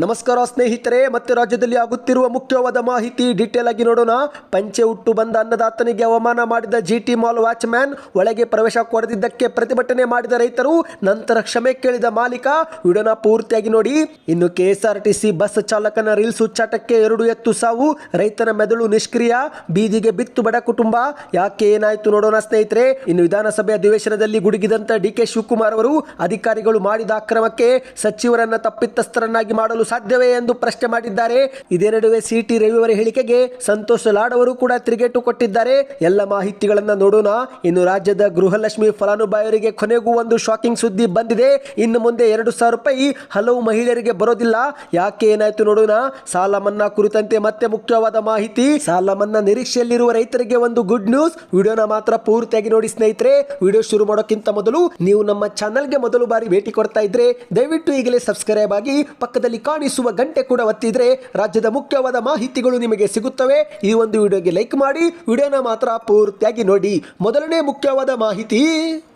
ನಮಸ್ಕಾರ ಸ್ನೇಹಿತರೆ, ಮತ್ತೆ ರಾಜ್ಯದಲ್ಲಿ ಆಗುತ್ತಿರುವ ಮುಖ್ಯವಾದ ಮಾಹಿತಿ ಡೀಟೇಲ್ ಆಗಿ ನೋಡೋಣ. ಪಂಚೆ ಹುಟ್ಟು ಬಂದ ಅನ್ನದಾತನಿಗೆ ಅವಮಾನ ಮಾಡಿದ ಜಿಟಿ ಮಾಲ್ ವಾಚ್ಮ್ಯಾನ್ ಒಳಗೆ ಪ್ರವೇಶ ಕೊಡದಿದ್ದಕ್ಕೆ ಪ್ರತಿಭಟನೆ ಮಾಡಿದ ರೈತರು, ನಂತರ ಕ್ಷಮೆ ಕೇಳಿದ ಮಾಲೀಕ ವಿಡೋನ ಪೂರ್ತಿಯಾಗಿ ನೋಡಿ. ಇನ್ನು ಕೆಎಸ್ಆರ್ಟಿಸಿ ಬಸ್ ಚಾಲಕನ ರೀಲ್ಸ್ ಹುಚ್ಚಾಟಕ್ಕೆ ಎರಡು ಎತ್ತು ಸಾವು, ರೈತನ ಮೆದುಳು ನಿಷ್ಕ್ರಿಯ, ಬೀದಿಗೆ ಬಿತ್ತು ಬಡ ಕುಟುಂಬ. ಯಾಕೆ ಏನಾಯ್ತು ನೋಡೋಣ ಸ್ನೇಹಿತರೆ. ಇನ್ನು ವಿಧಾನಸಭೆ ಅಧಿವೇಶನದಲ್ಲಿ ಗುಡುಗಿದಂತ ಡಿ ಕೆ ಶಿವಕುಮಾರ್ ಅವರು ಅಧಿಕಾರಿಗಳು ಮಾಡಿದ ಅಕ್ರಮಕ್ಕೆ ಸಚಿವರನ್ನ ತಪ್ಪಿತಸ್ಥರನ್ನಾಗಿ ಮಾಡಲು ಸಾಧ್ಯವೇ ಎಂದು ಪ್ರಶ್ನೆ ಮಾಡಿದ್ದಾರೆ. ಇದೇ ನಡುವೆ ಸಿಟಿ ರವಿಯವರ ಹೇಳಿಕೆಗೆ ಸಂತೋಷ್ ಲಾಡ್ ಅವರು ಕೂಡ ತಿರುಗೇಟು ಕೊಟ್ಟಿದ್ದಾರೆ. ಎಲ್ಲ ಮಾಹಿತಿಗಳನ್ನ ನೋಡೋಣ. ಇನ್ನು ರಾಜ್ಯದ ಗೃಹಲಕ್ಷ್ಮಿ ಫಲಾನುಭವಿಯರಿಗೆ ಕೊನೆಗೂ ಒಂದು ಶಾಕಿಂಗ್ ಸುದ್ದಿ ಬಂದಿದೆ. ಇನ್ನು ಮುಂದೆ ಎರಡು ಸಾವಿರ ರೂಪಾಯಿ ಹಲವು ಮಹಿಳೆಯರಿಗೆ ಬರೋದಿಲ್ಲ. ಯಾಕೆ ಏನಾಯ್ತು ನೋಡೋಣ. ಸಾಲ ಮನ್ನಾ ಕುರಿತಂತೆ ಮತ್ತೆ ಮುಖ್ಯವಾದ ಮಾಹಿತಿ. ಸಾಲ ಮನ್ನಾ ನಿರೀಕ್ಷೆಯಲ್ಲಿರುವ ರೈತರಿಗೆ ಒಂದು ಗುಡ್ ನ್ಯೂಸ್ ವಿಡಿಯೋನ ಮಾತ್ರ ಪೂರ್ತಿಯಾಗಿ ನೋಡಿ ಸ್ನೇಹಿತರೆ. ವಿಡಿಯೋ ಶುರು ಮಾಡೋಕ್ಕಿಂತ ಮೊದಲು ನೀವು ನಮ್ಮ ಚಾನಲ್ಗೆ ಮೊದಲು ಬಾರಿ ಭೇಟಿ ಕೊಡ್ತಾ ಇದ್ರೆ ದಯವಿಟ್ಟು ಈಗಲೇ ಸಬ್ಸ್ಕ್ರೈಬ್ ಆಗಿ ಪಕ್ಕದಲ್ಲಿ ಕಾಣಿಸುವ ಗಂಟೆ ಕೂಡ ಒತ್ತಿದ್ರೆ ರಾಜ್ಯದ ಮುಖ್ಯವಾದ ಮಾಹಿತಿಗಳು ನಿಮಗೆ ಸಿಗುತ್ತವೆ. ಈ ಒಂದು ವಿಡಿಯೋಗೆ ಲೈಕ್ ಮಾಡಿ. ವಿಡಿಯೋನ ಮಾತ್ರ ಪೂರ್ತಿಯಾಗಿ ನೋಡಿ. ಮೊದಲನೇ ಮುಖ್ಯವಾದ ಮಾಹಿತಿ,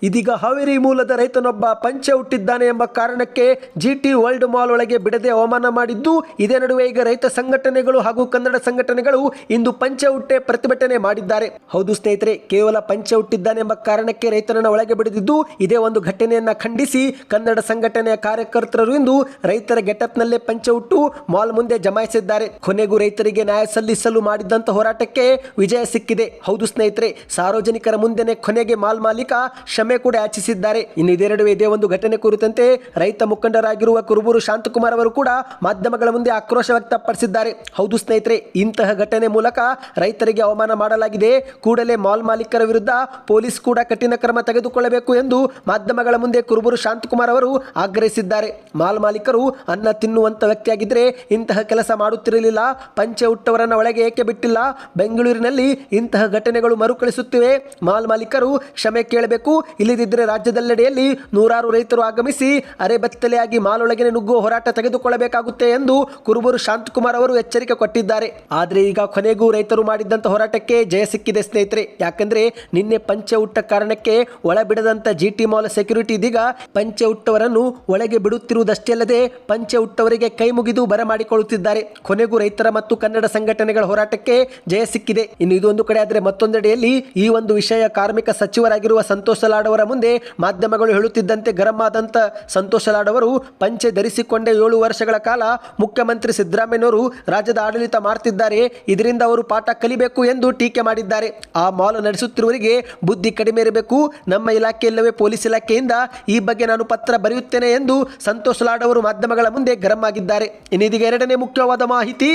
ಇದೀಗ ಹಾವೇರಿ ಮೂಲದ ರೈತನೊಬ್ಬ ಪಂಚೆ ಹುಟ್ಟಿದ್ದಾನೆ ಎಂಬ ಕಾರಣಕ್ಕೆ ಜಿಟಿ ವರ್ಲ್ಡ್ ಮಾಲ್ ಒಳಗೆ ಬಿಡದೆ ಅವಮಾನ ಮಾಡಿದ್ದು. ಇದೇ ನಡುವೆ ಈಗ ರೈತ ಸಂಘಟನೆಗಳು ಹಾಗೂ ಕನ್ನಡ ಸಂಘಟನೆಗಳು ಇಂದು ಪಂಚೆ ಹುಟ್ಟೆ ಪ್ರತಿಭಟನೆ ಮಾಡಿದ್ದಾರೆ. ಹೌದು ಸ್ನೇಹಿತರೆ, ಕೇವಲ ಪಂಚೆ ಹುಟ್ಟಿದ್ದಾನೆ ಎಂಬ ಕಾರಣಕ್ಕೆ ರೈತನನ್ನು ಒಳಗೆ ಬಿಡದಿದ್ದು ಇದೇ ಒಂದು ಘಟನೆಯನ್ನ ಖಂಡಿಸಿ ಕನ್ನಡ ಸಂಘಟನೆಯ ಕಾರ್ಯಕರ್ತರು ಇಂದು ರೈತರ ಗೆಟಪ್ನಲ್ಲೇ ಪಂಚೆ ಉಟ್ಟು ಮಾಲ್ ಮುಂದೆ ಜಮಾಯಿಸಿದ್ದಾರೆ. ಕೊನೆಗೂ ರೈತರಿಗೆ ನ್ಯಾಯ ಸಲ್ಲಿಸಲು ಮಾಡಿದಂತ ಹೋರಾಟಕ್ಕೆ ವಿಜಯ ಸಿಕ್ಕಿದೆ. ಹೌದು ಸ್ನೇಹಿತರೆ, ಸಾರ್ವಜನಿಕರ ಮುಂದೆನೆ ಕೊನೆಗೆ ಮಾಲ್ ಮಾಲೀಕ ಕ್ಷಮೆ ಕೂಡ ಯಾಚಿಸಿದ್ದಾರೆ. ಇನ್ನು ಇದೇ ನಡುವೆ ಇದೇ ಒಂದು ಘಟನೆ ಕುರಿತಂತೆ ರೈತ ಮುಖಂಡರಾಗಿರುವ ಕುರುಬೂರು ಶಾಂತಕುಮಾರ್ ಅವರು ಕೂಡ ಮಾಧ್ಯಮಗಳ ಮುಂದೆ ಆಕ್ರೋಶ ವ್ಯಕ್ತಪಡಿಸಿದ್ದಾರೆ. ಹೌದು ಸ್ನೇಹಿತರೆ, ಇಂತಹ ಘಟನೆ ಮೂಲಕ ರೈತರಿಗೆ ಅವಮಾನ ಮಾಡಲಾಗಿದೆ. ಕೂಡಲೇ ಮಾಲ್ ಮಾಲೀಕರ ವಿರುದ್ಧ ಪೊಲೀಸ್ ಕೂಡ ಕಠಿಣ ಕ್ರಮ ತೆಗೆದುಕೊಳ್ಳಬೇಕು ಎಂದು ಮಾಧ್ಯಮಗಳ ಮುಂದೆ ಕುರುಬೂರು ಶಾಂತಕುಮಾರ್ ಅವರು ಆಗ್ರಹಿಸಿದ್ದಾರೆ. ಮಾಲ್ ಮಾಲೀಕರು ಅನ್ನ ತಿನ್ನುವಂತ ವ್ಯಕ್ತಿಯಾಗಿದ್ದರೆ ಇಂತಹ ಕೆಲಸ ಮಾಡುತ್ತಿರಲಿಲ್ಲ. ಪಂಚೆ ಹುಟ್ಟವರನ್ನ ಒಳಗೆ ಏಕೆ ಬಿಟ್ಟಿಲ್ಲ? ಬೆಂಗಳೂರಿನಲ್ಲಿ ಇಂತಹ ಘಟನೆಗಳು ಮರುಕಳಿಸುತ್ತಿವೆ. ಮಾಲ್ ಮಾಲೀಕರು ಕ್ಷಮೆ ಕೇಳಬೇಕು. ಇಲ್ಲದಿದ್ದರೆ ರಾಜ್ಯದೆಲ್ಲೆಡೆಯಲ್ಲಿ ನೂರಾರು ರೈತರು ಆಗಮಿಸಿ ಅರೆಬೆತ್ತಲೆಯಾಗಿ ಮಾಲೊಳಗಿನ ನುಗ್ಗುವ ಹೋರಾಟ ತೆಗೆದುಕೊಳ್ಳಬೇಕಾಗುತ್ತೆ ಎಂದು ಕುರುಬೂರು ಶಾಂತಕುಮಾರ್ ಅವರು ಎಚ್ಚರಿಕೆ ಕೊಟ್ಟಿದ್ದಾರೆ. ಆದರೆ ಈಗ ಕೊನೆಗೂ ರೈತರು ಮಾಡಿದ್ದಂಥ ಹೋರಾಟಕ್ಕೆ ಜಯ ಸಿಕ್ಕಿದೆ ಸ್ನೇಹಿತರೆ. ಯಾಕಂದ್ರೆ ನಿನ್ನೆ ಪಂಚೆ ಹುಟ್ಟ ಕಾರಣಕ್ಕೆ ಒಳ ಬಿಡದಂತ ಜಿಟಿ ಮಾಲ್ ಸೆಕ್ಯೂರಿಟಿ ಇದೀಗ ಪಂಚೆ ಹುಟ್ಟವರನ್ನು ಒಳಗೆ ಬಿಡುತ್ತಿರುವುದಷ್ಟೇ ಅಲ್ಲದೆ ಪಂಚೆ ಹುಟ್ಟವರಿಗೆ ಕೈ ಮುಗಿದು ಬರಮಾಡಿಕೊಳ್ಳುತ್ತಿದ್ದಾರೆ. ಕೊನೆಗೂ ರೈತರ ಮತ್ತು ಕನ್ನಡ ಸಂಘಟನೆಗಳ ಹೋರಾಟಕ್ಕೆ ಜಯ ಸಿಕ್ಕಿದೆ. ಇನ್ನು ಇದೊಂದು ಕಡೆ ಆದರೆ ಮತ್ತೊಂದೆಡೆಯಲ್ಲಿ ಈ ಒಂದು ವಿಷಯ ಕಾರ್ಮಿಕ ಸಚಿವರಾಗಿರುವ ಸಂತೋಷ ಲಾಡ್ ಮುಂದೆ ಮಾಧ್ಯಮಗಳು ಹೇಳುತ್ತಿದ್ದಂತೆ ಗರಂ ಆದಂತ ಸಂತೋಷ ಲಾಡ್ ಪಂಚೆ ಧರಿಸಿಕೊಂಡ ಏಳು ವರ್ಷಗಳ ಕಾಲ ಮುಖ್ಯಮಂತ್ರಿ ಸಿದ್ದರಾಮಯ್ಯನವರು ರಾಜ್ಯದ ಆಡಳಿತ ಮಾಡ್ತಿದ್ದಾರೆ. ಇದರಿಂದ ಅವರು ಪಾಠ ಕಲಿಬೇಕು ಎಂದು ಟೀಕೆ ಮಾಡಿದ್ದಾರೆ. ಆ ಮಾಲ್ ನಡೆಸುತ್ತಿರುವವರಿಗೆ ಬುದ್ಧಿ ಕಡಿಮೆ ಇರಬೇಕು. ನಮ್ಮ ಇಲಾಖೆ ಇಲ್ಲವೇ ಪೊಲೀಸ್ ಇಲಾಖೆಯಿಂದ ಈ ಬಗ್ಗೆ ನಾನು ಪತ್ರ ಬರೆಯುತ್ತೇನೆ ಎಂದು ಸಂತೋಷ್ ಲಾಡ್ ಮಾಧ್ಯಮಗಳ ಮುಂದೆ ಗರಂ ಆಗಿದ್ದಾರೆ. ಇನ್ನಿದೀಗ ಎರಡನೇ ಮುಖ್ಯವಾದ ಮಾಹಿತಿ.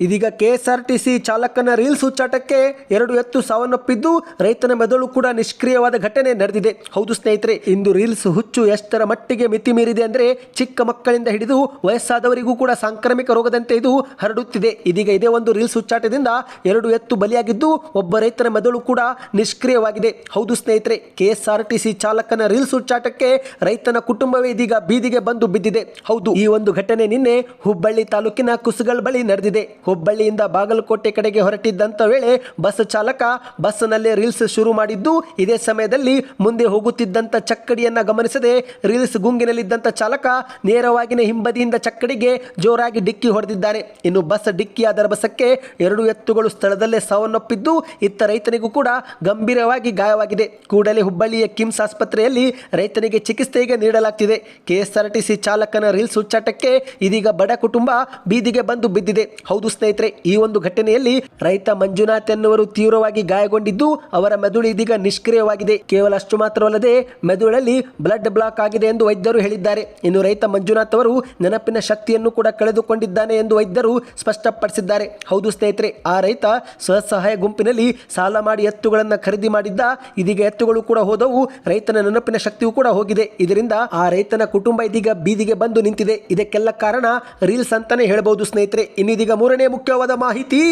ಇದೀಗ ಕೆಎಸ್ಆರ್ಟಿಸಿ ಚಾಲಕನ ರೀಲ್ಸ್ ಹುಚ್ಚಾಟಕ್ಕೆ ಎರಡು ಎತ್ತು ಸಾವನ್ನಪ್ಪಿದ್ದು ರೈತನ ಮೆದುಳು ಕೂಡ ನಿಷ್ಕ್ರಿಯವಾದ ಘಟನೆ ನಡೆದಿದೆ. ಹೌದು ಸ್ನೇಹಿತರೆ, ಇಂದು ರೀಲ್ಸ್ ಹುಚ್ಚು ಎಷ್ಟರ ಮಟ್ಟಿಗೆ ಮಿತಿ ಮೀರಿದೆ ಅಂದ್ರೆ ಚಿಕ್ಕ ಮಕ್ಕಳಿಂದ ಹಿಡಿದು ವಯಸ್ಸಾದವರಿಗೂ ಕೂಡ ಸಾಂಕ್ರಾಮಿಕ ರೋಗದಂತೆ ಇದು ಹರಡುತ್ತಿದೆ. ಇದೀಗ ಇದೇ ಒಂದು ರೀಲ್ಸ್ ಹುಚ್ಚಾಟದಿಂದ ಎರಡು ಎತ್ತು ಬಲಿಯಾಗಿದ್ದು ಒಬ್ಬ ರೈತನ ಮೆದುಳು ಕೂಡ ನಿಷ್ಕ್ರಿಯವಾಗಿದೆ. ಹೌದು ಸ್ನೇಹಿತರೆ, ಕೆಎಸ್ಆರ್ಟಿಸಿ ಚಾಲಕನ ರೀಲ್ಸ್ ಹುಚ್ಚಾಟಕ್ಕೆ ರೈತನ ಕುಟುಂಬವೇ ಇದೀಗ ಬೀದಿಗೆ ಬಂದು ಬಿದ್ದಿದೆ. ಹೌದು, ಈ ಒಂದು ಘಟನೆ ನಿನ್ನೆ ಹುಬ್ಬಳ್ಳಿ ತಾಲೂಕಿನ ಕುಸುಗಲ್ ಬಳಿ ನಡೆದಿದೆ. ಹುಬ್ಬಳ್ಳಿಯಿಂದ ಬಾಗಲಕೋಟೆ ಕಡೆಗೆ ಹೊರಟಿದ್ದಂಥ ವೇಳೆ ಬಸ್ ಚಾಲಕ ಬಸ್ನಲ್ಲಿ ರೀಲ್ಸ್ ಶುರು ಮಾಡಿದ್ದು, ಇದೇ ಸಮಯದಲ್ಲಿ ಮುಂದೆ ಹೋಗುತ್ತಿದ್ದಂಥ ಚಕ್ಕಡಿಯನ್ನ ಗಮನಿಸದೆ ರೀಲ್ಸ್ ಗುಂಗಿನಲ್ಲಿದ್ದಂಥ ಚಾಲಕ ನೇರವಾಗಿನ ಹಿಂಬದಿಯಿಂದ ಚಕ್ಕಡಿಗೆ ಜೋರಾಗಿ ಡಿಕ್ಕಿ ಹೊಡೆದಿದ್ದಾನೆ. ಇನ್ನು ಬಸ್ ಡಿಕ್ಕಿಯಾದ ಬಸ್ಸಕ್ಕೆ ಎರಡು ಎತ್ತುಗಳು ಸ್ಥಳದಲ್ಲೇ ಸಾವನ್ನಪ್ಪಿದ್ದು, ಇತ್ತ ರೈತನಿಗೂ ಕೂಡ ಗಂಭೀರವಾಗಿ ಗಾಯವಾಗಿದೆ. ಕೂಡಲೇ ಹುಬ್ಬಳ್ಳಿಯ ಕಿಮ್ಸ್ ಆಸ್ಪತ್ರೆಯಲ್ಲಿ ರೈತನಿಗೆ ಚಿಕಿತ್ಸೆಗೆ ನೀಡಲಾಗ್ತಿದೆ. ಕೆಎಸ್ಆರ್ಟಿಸಿ ಚಾಲಕನ ರೀಲ್ಸ್ ಹುಚ್ಚಾಟಕ್ಕೆ ಇದೀಗ ಬಡ ಕುಟುಂಬ ಬೀದಿಗೆ ಬಂದು ಬಿದ್ದಿದೆ. ಹೌದು ಸ್ನೇಹಿತರೆ, ಈ ಒಂದು ಘಟನೆಯಲ್ಲಿ ರೈತ ಮಂಜುನಾಥ್ ಎನ್ನುವರು ತೀವ್ರವಾಗಿ ಗಾಯಗೊಂಡಿದ್ದು ಅವರ ಮೆದುಳು ಇದೀಗ ನಿಷ್ಕ್ರಿಯವಾಗಿದೆ. ಕೇವಲ ಅಷ್ಟು ಮಾತ್ರವಲ್ಲದೆ ಮೆದುಳಲ್ಲಿ ಬ್ಲಡ್ ಬ್ಲಾಕ್ ಆಗಿದೆ ಎಂದು ವೈದ್ಯರು ಹೇಳಿದ್ದಾರೆ. ಇನ್ನು ರೈತ ಮಂಜುನಾಥ್ ಅವರು ನೆನಪಿನ ಶಕ್ತಿಯನ್ನು ಕೂಡ ಕಳೆದುಕೊಂಡಿದ್ದಾನೆ ಎಂದು ವೈದ್ಯರು ಸ್ಪಷ್ಟಪಡಿಸಿದ್ದಾರೆ. ಹೌದು ಸ್ನೇಹಿತರೆ, ಆ ರೈತ ಸ್ವಸಹಾಯ ಗುಂಪಿನಲ್ಲಿ ಸಾಲ ಮಾಡಿ ಎತ್ತುಗಳನ್ನು ಖರೀದಿ ಮಾಡಿದ್ದ, ಇದೀಗ ಎತ್ತುಗಳು ಕೂಡ ಹೋದವು, ರೈತನ ನೆನಪಿನ ಶಕ್ತಿಯೂ ಕೂಡ ಹೋಗಿದೆ. ಇದರಿಂದ ಆ ರೈತನ ಕುಟುಂಬ ಇದೀಗ ಬೀದಿಗೆ ಬಂದು ನಿಂತಿದೆ. ಇದಕ್ಕೆಲ್ಲ ಕಾರಣ ರೀಲ್ಸ್ ಅಂತಾನೆ ಹೇಳಬಹುದು ಸ್ನೇಹಿತರೆ. ಇನ್ನು ಇದೀಗ ಮೂರನೇ ಮುಖ್ಯವಾದ ಮಾಹಿತಿ.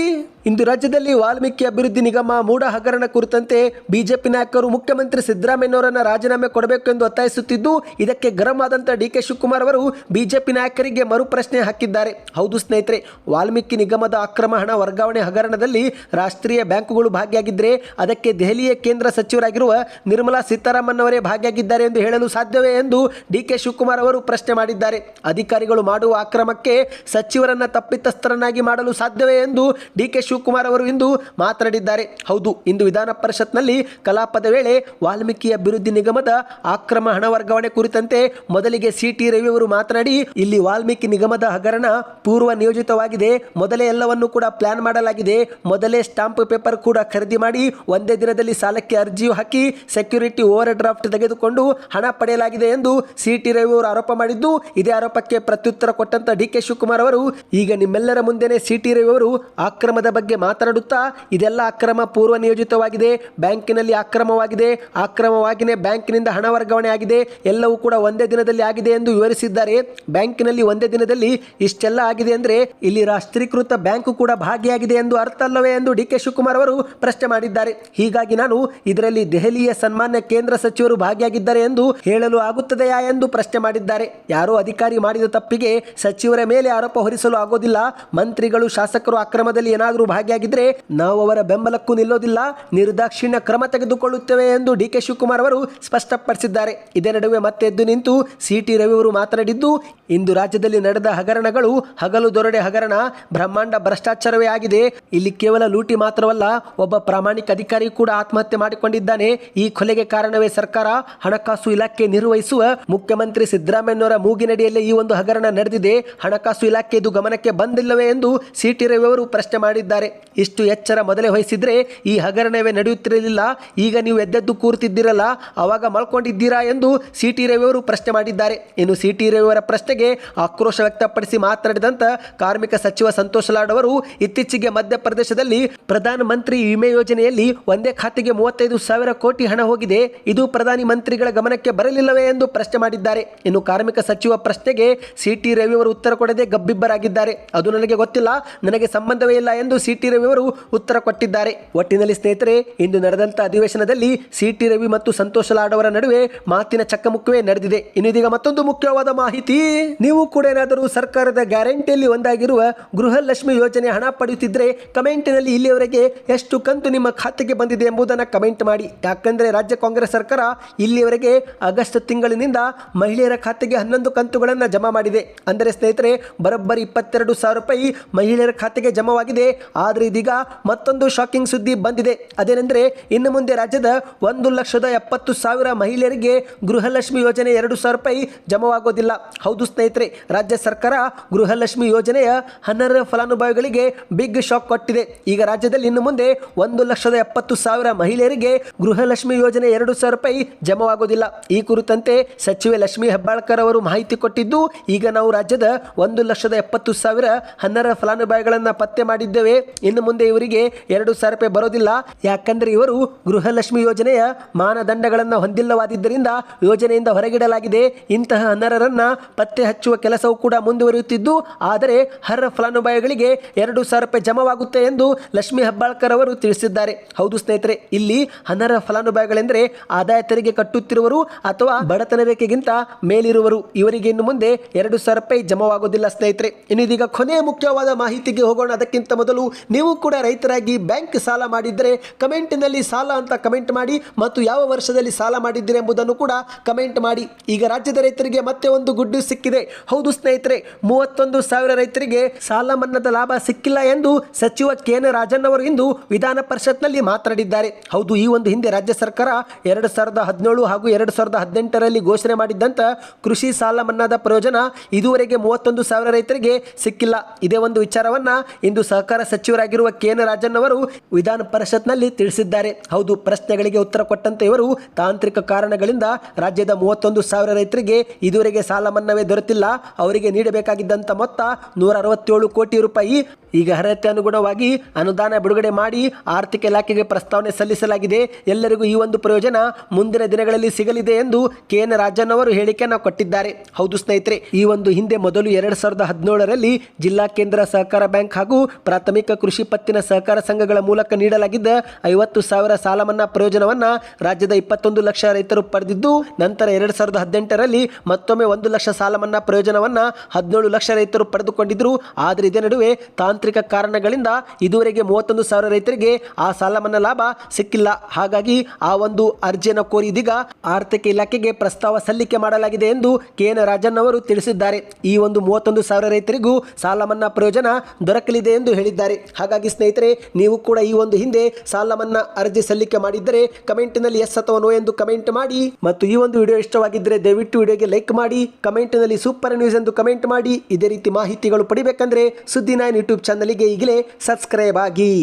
ಇಂದು ರಾಜ್ಯದಲ್ಲಿ ವಾಲ್ಮೀಕಿ ಅಭಿವೃದ್ಧಿ ನಿಗಮ ಮೂಢ ಹಗರಣ ಕುರಿತಂತೆ ಬಿಜೆಪಿ ನಾಯಕರು ಮುಖ್ಯಮಂತ್ರಿ ಸಿದ್ದರಾಮಯ್ಯನವರನ್ನ ರಾಜೀನಾಮೆ ಕೊಡಬೇಕು ಎಂದು ಒತ್ತಾಯಿಸುತ್ತಿದ್ದು, ಇದಕ್ಕೆ ಗರಂ ಆದಂತ ಡಿ ಕೆ ಶಿವಕುಮಾರ್ ಅವರು ಬಿಜೆಪಿ ನಾಯಕರಿಗೆ ಮರು ಪ್ರಶ್ನೆ ಹಾಕಿದ್ದಾರೆ. ಹೌದು ಸ್ನೇಹಿತರೆ, ವಾಲ್ಮೀಕಿ ನಿಗಮದ ಅಕ್ರಮ ಹಣ ವರ್ಗಾವಣೆ ಹಗರಣದಲ್ಲಿ ರಾಷ್ಟ್ರೀಯ ಬ್ಯಾಂಕುಗಳು ಭಾಗಿಯಾಗಿದ್ದರೆ ಅದಕ್ಕೆ ದೆಹಲಿಯ ಕೇಂದ್ರ ಸಚಿವರಾಗಿರುವ ನಿರ್ಮಲಾ ಸೀತಾರಾಮನ್ ಅವರೇ ಭಾಗಿಯಾಗಿದ್ದಾರೆ ಎಂದು ಹೇಳಲು ಸಾಧ್ಯವೇ ಎಂದು ಡಿ ಕೆ ಶಿವಕುಮಾರ್ ಅವರು ಪ್ರಶ್ನೆ ಮಾಡಿದ್ದಾರೆ. ಅಧಿಕಾರಿಗಳು ಮಾಡುವ ಅಕ್ರಮಕ್ಕೆ ಸಚಿವರನ್ನ ತಪ್ಪಿತಸ್ಥರನ್ನಾಗಿ ಮಾಡಲು ಸಾಧ್ಯವೇ ಎಂದು ಡಿ ಕೆ ಶಿವಕುಮಾರ್ ಅವರು ಇಂದು ಮಾತನಾಡಿದ್ದಾರೆ. ಹೌದು, ಇಂದು ವಿಧಾನ ಪರಿಷತ್ನಲ್ಲಿ ಕಲಾಪದ ವೇಳೆ ವಾಲ್ಮೀಕಿ ಅಭಿವೃದ್ಧಿ ನಿಗಮದ ಅಕ್ರಮ ಹಣ ವರ್ಗಾವಣೆ ಕುರಿತಂತೆ ಮೊದಲಿಗೆ ಸಿ ಟಿ ರವಿ ಅವರು ಮಾತನಾಡಿ, ಇಲ್ಲಿ ವಾಲ್ಮೀಕಿ ನಿಗಮದ ಹಗರಣ ಪೂರ್ವ ನಿಯೋಜಿತವಾಗಿದೆ. ಮೊದಲೇ ಎಲ್ಲವನ್ನು ಕೂಡ ಪ್ಲಾನ್ ಮಾಡಲಾಗಿದೆ. ಮೊದಲೇ ಸ್ಟಾಂಪ್ ಪೇಪರ್ ಕೂಡ ಖರೀದಿ ಮಾಡಿ ಒಂದೇ ದಿನದಲ್ಲಿ ಸಾಲಕ್ಕೆ ಅರ್ಜಿ ಹಾಕಿ ಸೆಕ್ಯೂರಿಟಿ ಓವರ್ ಡ್ರಾಫ್ಟ್ ತೆಗೆದುಕೊಂಡು ಹಣ ಪಡೆಯಲಾಗಿದೆ ಎಂದು ಸಿಟಿ ರವಿ ಅವರು ಆರೋಪ ಮಾಡಿದ್ದು, ಇದೇ ಆರೋಪಕ್ಕೆ ಪ್ರತ್ಯುತ್ತರ ಕೊಟ್ಟಂತ ಡಿ ಕೆ ಶಿವಕುಮಾರ್ ಅವರು, ಈಗ ನಿಮ್ಮೆಲ್ಲರ ಮುಂದೆನೆ ಸಿಟಿ ರವಿ ಅವರು ಅಕ್ರಮದ ಬಗ್ಗೆ ಮಾತನಾಡುತ್ತಾ ಇದೆಲ್ಲ ಅಕ್ರಮ ಪೂರ್ವ ನಿಯೋಜಿತವಾಗಿದೆ. ಬ್ಯಾಂಕಿನಲ್ಲಿ ಅಕ್ರಮವಾಗಿದೆ. ಅಕ್ರಮವಾಗಿಯೇ ಬ್ಯಾಂಕಿನಿಂದ ಹಣ ವರ್ಗಾವಣೆ ಆಗಿದೆ. ಎಲ್ಲವೂ ಕೂಡ ಒಂದೇ ದಿನದಲ್ಲಿ ಆಗಿದೆ ಎಂದು ವಿವರಿಸಿದ್ದಾರೆ. ಬ್ಯಾಂಕಿನಲ್ಲಿ ಒಂದೇ ದಿನದಲ್ಲಿ ಇಷ್ಟೆಲ್ಲ ಆಗಿದೆ ಅಂದ್ರೆ ಇಲ್ಲಿ ರಾಷ್ಟ್ರೀಕೃತ ಬ್ಯಾಂಕ್ ಕೂಡ ಭಾಗಿಯಾಗಿದೆ ಎಂದು ಅರ್ಥ ಅಲ್ಲವೇ ಎಂದು ಡಿ ಕೆ ಶಿವಕುಮಾರ್ ಅವರು ಪ್ರಶ್ನೆ ಮಾಡಿದ್ದಾರೆ. ಹೀಗಾಗಿ ನಾನು ಇದರಲ್ಲಿ ದೆಹಲಿಯ ಸನ್ಮಾನ್ಯ ಕೇಂದ್ರ ಸಚಿವರು ಭಾಗಿಯಾಗಿದ್ದಾರೆ ಎಂದು ಹೇಳಲು ಆಗುತ್ತದೆಯಾ ಎಂದು ಪ್ರಶ್ನೆ ಮಾಡಿದ್ದಾರೆ. ಯಾರೋ ಅಧಿಕಾರಿ ಮಾಡಿದ ತಪ್ಪಿಗೆ ಸಚಿವರ ಮೇಲೆ ಆರೋಪ ಹೊರಿಸಲು ಆಗೋದಿಲ್ಲ. ಮಂತ್ರಿಗಳು, ಶಾಸಕರು ಅಕ್ರಮದಲ್ಲಿ ಏನಾದರೂ ಭಾಗಿಯಾಗಿದ್ರೆ ನಾವು ಅವರ ಬೆಂಬಲಕ್ಕೂ ನಿಲ್ಲೋದಿಲ್ಲ. ನಿರ್ದಾಕ್ಷಿಣ್ಯ ಕ್ರಮ ತೆಗೆದುಕೊಳ್ಳುತ್ತೇವೆ ಎಂದು ಡಿ ಕೆ ಶಿವಕುಮಾರ್ ಅವರು ಸ್ಪಷ್ಟಪಡಿಸಿದ್ದಾರೆ. ಇದೇ ನಡುವೆ ಮತ್ತೆ ಎದ್ದು ನಿಂತು ಸಿ ಟಿ ರವಿ ಅವರು ಮಾತನಾಡಿದ್ದು, ಇಂದು ರಾಜ್ಯದಲ್ಲಿ ನಡೆದ ಹಗರಣಗಳು ಹಗಲು ದೊರಡೆ ಹಗರಣ, ಬ್ರಹ್ಮಾಂಡ ಭ್ರಷ್ಟಾಚಾರವೇ ಆಗಿದೆ. ಇಲ್ಲಿ ಕೇವಲ ಲೂಟಿ ಮಾತ್ರವಲ್ಲ, ಒಬ್ಬ ಪ್ರಾಮಾಣಿಕ ಅಧಿಕಾರಿ ಕೂಡ ಆತ್ಮಹತ್ಯೆ ಮಾಡಿಕೊಂಡಿದ್ದಾನೆ. ಈ ಕೊಲೆಗೆ ಕಾರಣವೇ ಸರ್ಕಾರ. ಹಣಕಾಸು ಇಲಾಖೆ ನಿರ್ವಹಿಸುವ ಮುಖ್ಯಮಂತ್ರಿ ಸಿದ್ದರಾಮಯ್ಯನವರ ಮೂಗಿನಡಿಯಲ್ಲೇ ಈ ಒಂದು ಹಗರಣ ನಡೆದಿದೆ. ಹಣಕಾಸು ಇಲಾಖೆ ಇದು ಗಮನಕ್ಕೆ ಬಂದಿಲ್ಲವೇ ಎಂದು ಸಿ ಟಿ ರವಿ ಅವರು ಪ್ರಶ್ನೆ ಮಾಡಿದ್ದಾರೆ. ಇಷ್ಟು ಎಚ್ಚರ ಮೊದಲೇ ವಹಿಸಿದರೆ ಈ ಹಗರಣವೇ ನಡೆಯುತ್ತಿರಲಿಲ್ಲ. ಈಗ ನೀವು ಎದ್ದೆದ್ದು ಕೂರ್ತಿದ್ದೀರಲ್ಲ, ಅವಾಗ ಮಲ್ಕೊಂಡಿದ್ದೀರಾ ಎಂದು ಸಿ ಟಿ ರವಿಯವರು ಪ್ರಶ್ನೆ ಮಾಡಿದ್ದಾರೆ. ಇನ್ನು ಸಿ ಟಿ ರವಿಯವರ ಪ್ರಶ್ನೆಗೆ ಆಕ್ರೋಶ ವ್ಯಕ್ತಪಡಿಸಿ ಮಾತನಾಡಿದಂತ ಕಾರ್ಮಿಕ ಸಚಿವ ಸಂತೋಷ್ ಲಾಡ್ ಅವರು, ಇತ್ತೀಚೆಗೆ ಮಧ್ಯಪ್ರದೇಶದಲ್ಲಿ ಪ್ರಧಾನ ಮಂತ್ರಿ ವಿಮೆ ಯೋಜನೆಯಲ್ಲಿ ಒಂದೇ ಖಾತೆಗೆ ಮೂವತ್ತೈದು ಸಾವಿರ ಕೋಟಿ ಹಣ ಹೋಗಿದೆ. ಇದು ಪ್ರಧಾನಿ ಮಂತ್ರಿಗಳ ಗಮನಕ್ಕೆ ಬರಲಿಲ್ಲವೇ ಎಂದು ಪ್ರಶ್ನೆ ಮಾಡಿದ್ದಾರೆ. ಇನ್ನು ಕಾರ್ಮಿಕ ಸಚಿವ ಪ್ರಶ್ನೆಗೆ ಸಿ ಟಿ ರವಿಯವರು ಉತ್ತರ ಕೊಡದೆ ಗಬ್ಬಿಬ್ಬರಾಗಿದ್ದಾರೆ. ಅದು ನನಗೆ ಗೊತ್ತಿಲ್ಲ, ನನಗೆ ಸಂಬಂಧವೇ ಇಲ್ಲ ಎಂದು ಸಿ ಟಿ ರವಿ ಅವರು ಉತ್ತರ ಕೊಟ್ಟಿದ್ದಾರೆ. ಒಟ್ಟಿನಲ್ಲಿ ಸ್ನೇಹಿತರೆ, ಇಂದು ನಡೆದಂತ ಅಧಿವೇಶನದಲ್ಲಿ ಸಿ ಟಿ ರವಿ ಮತ್ತು ಸಂತೋಷ್ ಲಾಡ್ ನಡುವೆ ಮಾತಿನ ಚಕ್ಕಮುಕ್ಕವೇ ನಡೆದಿದೆ. ಇನ್ನು ಇದೀಗ ಮತ್ತೊಂದು ಮುಖ್ಯವಾದ ಮಾಹಿತಿ. ನೀವು ಕೂಡ ಏನಾದರೂ ಸರ್ಕಾರದ ಗ್ಯಾರಂಟಿಯಲ್ಲಿ ಒಂದಾಗಿರುವ ಗೃಹಲಕ್ಷ್ಮಿ ಯೋಜನೆ ಹಣ ಪಡೆಯುತ್ತಿದ್ದರೆ ಕಮೆಂಟಿನಲ್ಲಿ ಇಲ್ಲಿಯವರೆಗೆ ಎಷ್ಟು ಕಂತು ನಿಮ್ಮ ಖಾತೆಗೆ ಬಂದಿದೆ ಎಂಬುದನ್ನು ಕಮೆಂಟ್ ಮಾಡಿ. ಯಾಕಂದ್ರೆ ರಾಜ್ಯ ಕಾಂಗ್ರೆಸ್ ಸರ್ಕಾರ ಇಲ್ಲಿಯವರೆಗೆ ಆಗಸ್ಟ್ ತಿಂಗಳಿನಿಂದ ಮಹಿಳೆಯರ ಖಾತೆಗೆ ಹನ್ನೊಂದು ಕಂತುಗಳನ್ನು ಜಮಾ ಮಾಡಿದೆ. ಅಂದರೆ ಸ್ನೇಹಿತರೆ, ಬರೋಬ್ಬರಿ ಇಪ್ಪತ್ತೆರಡು ಸಾವಿರ ರೂಪಾಯಿ ಮಹಿಳೆಯರ ಖಾತೆಗೆ ಜಮಾವಾಗಿದೆ. ಆದರೆ ಇದೀಗ ಮತ್ತೊಂದು ಶಾಕಿಂಗ್ ಸುದ್ದಿ ಬಂದಿದೆ. ಅದೇನೆಂದರೆ, ಇನ್ನು ಮುಂದೆ ರಾಜ್ಯದ ಒಂದು ಲಕ್ಷದ ಎಪ್ಪತ್ತು ಸಾವಿರ ಮಹಿಳೆಯರಿಗೆ ಗೃಹಲಕ್ಷ್ಮಿ ಯೋಜನೆ ಎರಡು ಸಾವಿರ ರೂಪಾಯಿ ಜಮವಾಗೋದಿಲ್ಲ. ಹೌದು ಸ್ನೇಹಿತರೆ, ರಾಜ್ಯ ಸರ್ಕಾರ ಗೃಹಲಕ್ಷ್ಮಿ ಯೋಜನೆಯ ಹನ್ನೆರಡು ಫಲಾನುಭವಿಗಳಿಗೆ ಬಿಗ್ ಶಾಕ್ ಕೊಟ್ಟಿದೆ. ಈಗ ರಾಜ್ಯದಲ್ಲಿ ಇನ್ನು ಮುಂದೆ ಒಂದು ಲಕ್ಷದ ಎಪ್ಪತ್ತು ಸಾವಿರ ಮಹಿಳೆಯರಿಗೆ ಗೃಹಲಕ್ಷ್ಮಿ ಯೋಜನೆ ಎರಡು ಸಾವಿರ ರೂಪಾಯಿ ಜಮವಾಗೋದಿಲ್ಲ. ಈ ಕುರಿತಂತೆ ಸಚಿವೆ ಲಕ್ಷ್ಮೀ ಹೆಬ್ಬಾಳ್ಕರ್ ಅವರು ಮಾಹಿತಿ ಕೊಟ್ಟಿದ್ದು, ಈಗ ನಾವು ರಾಜ್ಯದ ಒಂದು ಲಕ್ಷದ ಎಪ್ಪತ್ತು ಸಾವಿರ ಹನ್ನೆರಡು ಫಲಾನುಭವಿಗಳನ್ನು ಪತ್ತೆ ಮಾಡಿದ್ದೇವೆ. ಇನ್ನು ಮುಂದೆ ಇವರಿಗೆ ಎರಡು ಸಾವಿರ ರೂಪಾಯಿ ಬರೋದಿಲ್ಲ. ಯಾಕಂದ್ರೆ ಇವರು ಗೃಹಲಕ್ಷ್ಮಿ ಯೋಜನೆಯ ಮಾನದಂಡಗಳನ್ನು ಹೊಂದಿಲ್ಲವಾದ್ದರಿಂದ ಯೋಜನೆಯಿಂದ ಹೊರಗಿಡಲಾಗಿದೆ. ಇಂತಹ ಅನರ್ಹರನ್ನ ಪತ್ತೆ ಹಚ್ಚುವ ಕೆಲಸವೂ ಕೂಡ ಮುಂದುವರಿಯುತ್ತಿದ್ದು, ಆದರೆ ಹರ ಫಲಾನುಭವಿಗಳಿಗೆ ಎರಡು ಸಾವಿರ ರೂಪಾಯಿ ಜಮವಾಗುತ್ತೆ ಎಂದು ಲಕ್ಷ್ಮಿ ಹೆಬ್ಬಾಳ್ಕರ್ ಅವರು ತಿಳಿಸಿದ್ದಾರೆ. ಹೌದು ಸ್ನೇಹಿತರೆ, ಇಲ್ಲಿ ಅನರ್ಹ ಫಲಾನುಭವಿಗಳೆಂದರೆ ಆದಾಯ ತೆರಿಗೆ ಕಟ್ಟುತ್ತಿರುವರು ಅಥವಾ ಬಡತನ ರೇಖೆಗಿಂತ ಮೇಲಿರುವರು ಇವರಿಗೆ ಇನ್ನು ಮುಂದೆ ಎರಡು ಸಾವಿರ ರೂಪಾಯಿ ಜಮವಾಗುವುದಿಲ್ಲ ಸ್ನೇಹಿತರೆ. ಇನ್ನು ಇದೀಗ ಕೊನೆಯ ಮುಖ್ಯವಾದ ಮಾಹಿತಿಗೆ ಹೋಗೋಣ. ಅದಕ್ಕಿಂತ ಮೊದಲು ನೀವು ಕೂಡ ರೈತರಾಗಿ ಬ್ಯಾಂಕ್ ಸಾಲ ಮಾಡಿದ್ದರೆ ಕಮೆಂಟ್ನಲ್ಲಿ ಸಾಲ ಅಂತ ಕಮೆಂಟ್ ಮಾಡಿ ಮತ್ತು ಯಾವ ವರ್ಷದಲ್ಲಿ ಸಾಲ ಮಾಡಿದ್ದೀರಿ ಎಂಬುದನ್ನು ಕೂಡ ಕಮೆಂಟ್ ಮಾಡಿ. ಈಗ ರಾಜ್ಯದ ರೈತರಿಗೆ ಮತ್ತೆ ಒಂದು ಗುಡ್ ಸಿಕ್ಕಿದೆ. ಹೌದು ಸ್ನೇಹಿತರೆ, ಮೂವತ್ತೊಂದು ಸಾವಿರ ರೈತರಿಗೆ ಸಾಲ ಮನ್ನಾದ ಲಾಭ ಸಿಕ್ಕಿಲ್ಲ ಎಂದು ಸಚಿವ ಕೆ ಎನ್ ರಾಜನ್ ಅವರು ಇಂದು ವಿಧಾನ ಪರಿಷತ್ನಲ್ಲಿ ಮಾತನಾಡಿದ್ದಾರೆ. ಹೌದು, ಈ ಒಂದು ಹಿಂದೆ ರಾಜ್ಯ ಸರ್ಕಾರ ಎರಡು ಸಾವಿರದ ಹದಿನೇಳು ಹಾಗೂ ಎರಡು ಸಾವಿರದ ಹದಿನೆಂಟರಲ್ಲಿ ಘೋಷಣೆ ಮಾಡಿದ್ದಂಥ ಕೃಷಿ ಸಾಲ ಮನ್ನಾದ ಪ್ರಯೋಜನ ಇದುವರೆಗೆ ಮೂವತ್ತೊಂದು ಸಾವಿರ ರೈತರಿಗೆ ಸಿಕ್ಕಿಲ್ಲ. ಇದೇ ಒಂದು ವಿಚಾರವನ್ನ ಇಂದು ಸಹಕಾರ ಸಚಿವರಾಗಿರುವ ಕೆ ರಾಜನ್ ಅವರು ವಿಧಾನ ಪರಿಷತ್ನಲ್ಲಿ ತಿಳಿಸಿದ್ದಾರೆ. ಹೌದು, ಪ್ರಶ್ನೆಗಳಿಗೆ ಉತ್ತರ ಕೊಟ್ಟಂತೆ ಇವರು ತಾಂತ್ರಿಕ ಕಾರಣಗಳಿಂದ ರಾಜ್ಯದ ಮೂವತ್ತೊಂದು ಸಾವಿರ ರೈತರಿಗೆ ಇದುವರೆಗೆ ಸಾಲ ಮನ್ನವೇ ದೊರೆತಿಲ್ಲ. ಅವರಿಗೆ ನೀಡಬೇಕಾಗಿದ್ದಂತ ಮೊತ್ತ ನೂರ ಅರವತ್ತೇಳು ಕೋಟಿ ರೂಪಾಯಿ. ಈಗ ಅರ್ಹತೆ ಅನುಗುಣವಾಗಿ ಅನುದಾನ ಬಿಡುಗಡೆ ಮಾಡಿ ಆರ್ಥಿಕ ಇಲಾಖೆಗೆ ಪ್ರಸ್ತಾವನೆ ಸಲ್ಲಿಸಲಾಗಿದೆ. ಎಲ್ಲರಿಗೂ ಈ ಒಂದು ಪ್ರಯೋಜನ ಮುಂದಿನ ದಿನಗಳಲ್ಲಿ ಸಿಗಲಿದೆ ಎಂದು ಕೆ ಎನ್ ರಾಜನ್ ಅವರು ಹೇಳಿಕೆಯನ್ನು ಕೊಟ್ಟಿದ್ದಾರೆ. ಹೌದು ಸ್ನೇಹಿತರೆ, ಈ ಒಂದು ಹಿಂದೆ ಮೊದಲು ಎರಡು ಸಾವಿರದ ಹದಿನೇಳರಲ್ಲಿ ಜಿಲ್ಲಾ ಕೇಂದ್ರ ಸಹಕಾರ ಬ್ಯಾಂಕ್ ಹಾಗೂ ಪ್ರಾಥಮಿಕ ಕೃಷಿ ಪತ್ತಿನ ಸಹಕಾರ ಸಂಘಗಳ ಮೂಲಕ ನೀಡಲಾಗಿದ್ದ ಐವತ್ತು ಸಾವಿರ ಸಾಲ ಮನ್ನಾ ಪ್ರಯೋಜನವನ್ನ ರಾಜ್ಯದ ಇಪ್ಪತ್ತೊಂದು ಲಕ್ಷ ರೈತರು ಪಡೆದಿದ್ದು, ನಂತರ ಎರಡ್ ಸಾವಿರದ ಹದಿನೆಂಟರಲ್ಲಿ ಮತ್ತೊಮ್ಮೆ ಒಂದು ಲಕ್ಷ ಸಾಲ ಮನ್ನಾ ಪ್ರಯೋಜನವನ್ನ ಹದಿನೇಳು ಲಕ್ಷ ರೈತರು ಪಡೆದುಕೊಂಡಿದ್ದರು ಆದರೆ ಇದೇ ನಡುವೆ ತಾಂತ್ರಿಕ ಕಾರಣಗಳಿಂದ ಇದುವರೆಗೆ ಮೂವತ್ತೊಂದು ಸಾವಿರ ರೈತರಿಗೆ ಆ ಸಾಲ ಮನ್ನಾ ಲಾಭ ಸಿಕ್ಕಿಲ್ಲ. ಹಾಗಾಗಿ ಆ ಒಂದು ಅರ್ಜಿಯನ್ನು ಕೋರಿ ಇದೀಗ ಆರ್ಥಿಕ ಇಲಾಖೆಗೆ ಪ್ರಸ್ತಾವ ಸಲ್ಲಿಕೆ ಮಾಡಲಾಗಿದೆ ಎಂದು ಕೆ ಎನ್ ರಾಜನ್ ಅವರು ತಿಳಿಸಿದ್ದಾರೆ. ಈ ಒಂದು ಮೂವತ್ತೊಂದು ಸಾವಿರ ರೈತರಿಗೂ ಸಾಲ ಮನ್ನಾ ಪ್ರಯೋಜನ ದೊರಕಲಿದೆ ಎಂದು ಹೇಳಿದ್ದಾರೆ. ಹಾಗಾಗಿ ಸ್ನೇಹಿತರೆ, ನೀವು ಕೂಡ ಈ ಒಂದು ಹಿಂದೆ ಸಾಲ ಮನ್ನಾ ಅರ್ಜಿ ಸಲ್ಲಿಕೆ ಮಾಡಿದ್ದರೆ ಕಮೆಂಟ್ನಲ್ಲಿ ಎಸ್ ಅಥವಾ ನೋ ಎಂದು ಕಮೆಂಟ್ ಮಾಡಿ ಮತ್ತು ಈ ಒಂದು ವಿಡಿಯೋ ಇಷ್ಟವಾಗಿದ್ದರೆ ದಯವಿಟ್ಟು ವಿಡಿಯೋಗೆ ಲೈಕ್ ಮಾಡಿ, ಕಮೆಂಟ್ನಲ್ಲಿ ಸೂಪರ್ ನ್ಯೂಸ್ ಎಂದು ಕಮೆಂಟ್ ಮಾಡಿ, ಇದೇ ರೀತಿ ಮಾಹಿತಿಗಳು ಪಡಿಬೇಕಂದ್ರೆ ಸುದ್ದಿ ನೈನ್ ಯೂಟ್ಯೂಬ್ ಚಾನಲ್ಗೆ ಈಗಲೇ ಸಬ್ಸ್ಕ್ರೈಬ್ ಆಗಿ.